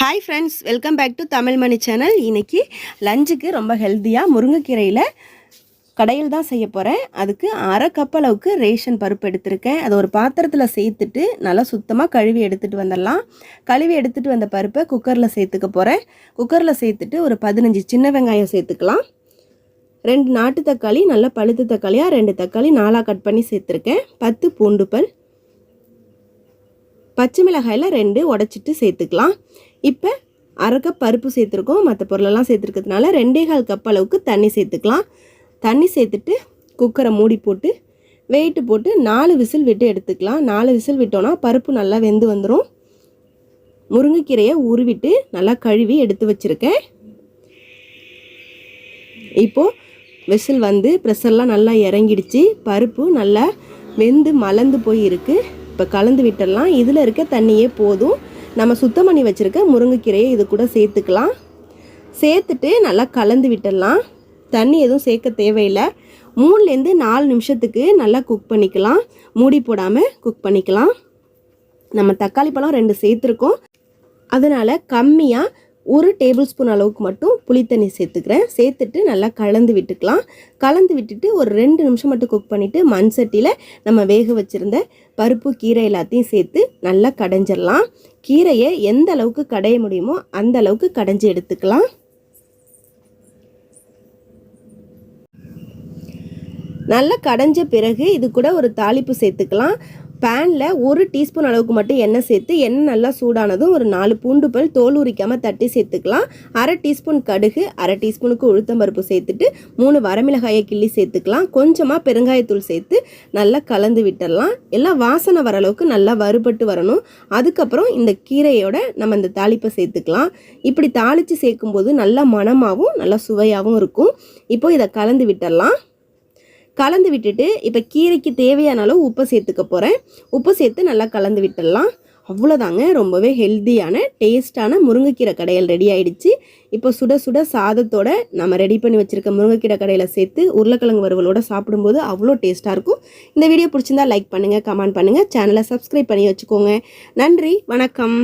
Hi friends welcome back to Tamil Mani channel இன்றைக்கி லஞ்சுக்கு ரொம்ப ஹெல்த்தியாக முருங்கைக்கீரையில் கடையில் தான் செய்ய போகிறேன் அதுக்கு அரை கப் அளவுக்கு ரேஷன் பருப்பு எடுத்திருக்கேன். அதை ஒரு பாத்திரத்தில் சேர்த்துட்டு நல்லா சுத்தமாக கழுவி எடுத்துகிட்டு வந்துடலாம். கழுவி எடுத்துகிட்டு வந்த பருப்பை குக்கரில் சேர்த்துக்க போகிறேன் குக்கரில் சேர்த்துட்டு ஒரு பதினஞ்சு சின்ன வெங்காயம் சேர்த்துக்கலாம். ரெண்டு நாட்டு தக்காளி நல்லா பழுத்து தக்காளியாக ரெண்டு தக்காளி நாலாக கட் பண்ணி சேர்த்துருக்கேன். பத்து பூண்டு பல் பச்சை மிளகாயில் ரெண்டு உடச்சிட்டு சேர்த்துக்கலாம். இப்போ அரை கப் பருப்பு சேர்த்துருக்கோம். மற்ற பொருளெல்லாம் சேர்த்துருக்கிறதுனால ரெண்டே கால் கப் அளவுக்கு தண்ணி சேர்த்துக்கலாம். தண்ணி சேர்த்துட்டு குக்கரை மூடி போட்டு வெயிட்டு போட்டு நாலு விசில் விட்டு எடுத்துக்கலாம். நாலு விசில் விட்டோன்னா பருப்பு நல்லா வெந்து வந்துடும் முருங்கைக்கீரையை உருவிட்டு நல்லா கழுவி எடுத்து வச்சுருக்கேன். இப்போது விசில் வந்து ப்ரெஷர்லாம் நல்லா இறங்கிடுச்சு. பருப்பு நல்லா வெந்து மலர்ந்து போய் இருக்குது இப்போ கலந்து விட்டுடலாம். இதில் இருக்க தண்ணியே போதும். நம்ம சுத்தம் பண்ணி வச்சுருக்க முருங்கைக்கீரையை இது கூட சேர்த்துக்கலாம். சேர்த்துட்டு நல்லா கலந்து விட்டுடலாம். தண்ணி எதுவும் சேர்க்க தேவையில்லை. மூணுலேருந்து நாலு நிமிஷத்துக்கு நல்லா குக் பண்ணிக்கலாம். மூடி போடாமல் குக் பண்ணிக்கலாம். நம்ம தக்காளி பழம் ரெண்டு சேர்த்துருக்கோம். அதனால் கம்மியாக ஒரு டேபிள் ஸ்பூன் அளவுக்கு மட்டும் புளித்தண்ணி சேர்த்துக்கிறேன். சேர்த்துட்டு நல்லா கலந்து விட்டுக்கலாம். கலந்து விட்டுட்டு ஒரு ரெண்டு நிமிஷம் மட்டும் குக் பண்ணிவிட்டு மண் சட்டியில் நம்ம வேக வச்சுருந்த பருப்பு கீரை எல்லாத்தையும் சேர்த்து நல்லா கடைஞ்சிடலாம். கீரையை எந்த அளவுக்கு கடைய முடியுமோ அந்த அளவுக்கு கடைஞ்சி எடுத்துக்கலாம். நல்லா கடைஞ்ச பிறகு இது கூட ஒரு தாளிப்பு சேர்த்துக்கலாம். பேனில் ஒரு டீஸ்பூன் அளவுக்கு மட்டும் எண்ணெய் சேர்த்து எண்ணெய் நல்லா சூடானதும் ஒரு நாலு பூண்டு பல் தோல் உரிக்காமல் தட்டி சேர்த்துக்கலாம். அரை டீஸ்பூன் கடுகு அரை டீஸ்பூனுக்கு உளுத்தம்பருப்பு சேர்த்துட்டு மூணு வரமிளகாயை கிள்ளி சேர்த்துக்கலாம். கொஞ்சமாக பெருங்காயத்தூள் சேர்த்து நல்லா கலந்து விட்டுடலாம். எல்லாம் வாசனை வர அளவுக்கு நல்லா வறுபட்டு வரணும். அதுக்கப்புறம் இந்த கீரையோட நம்ம இந்த தாளிப்பை சேர்த்துக்கலாம். இப்படி தாளித்து சேர்க்கும்போது நல்லா மணமாகவும் நல்லா சுவையாகவும் இருக்கும். இப்போ இதை கலந்து விட்டுடலாம். கலந்து விட்டுட்டு இப்போ கீரைக்கு தேவையான அளவு உப்பை சேர்த்துக்க போகிறேன் உப்பு சேர்த்து நல்லா கலந்து விட்டுடலாம். அவ்வளோதாங்க ரொம்பவே ஹெல்த்தியான டேஸ்ட்டான முருங்கைக்கீரை கடையில் ரெடி ஆயிடுச்சு. இப்போ சுட சுட சாதத்தோட நம்ம ரெடி பண்ணி வச்சுருக்க முருங்கைக்கீரை கடையில் சேர்த்து உருளைக்கிழங்கு வறுவலோட சாப்பிடும்போது அவ்வளோ டேஸ்ட்டாக இருக்கும். இந்த வீடியோ பிடிச்சிருந்தா லைக் பண்ணுங்கள் கமெண்ட் பண்ணுங்கள் சேனலை சப்ஸ்கிரைப் பண்ணி வச்சுக்கோங்க. நன்றி வணக்கம்.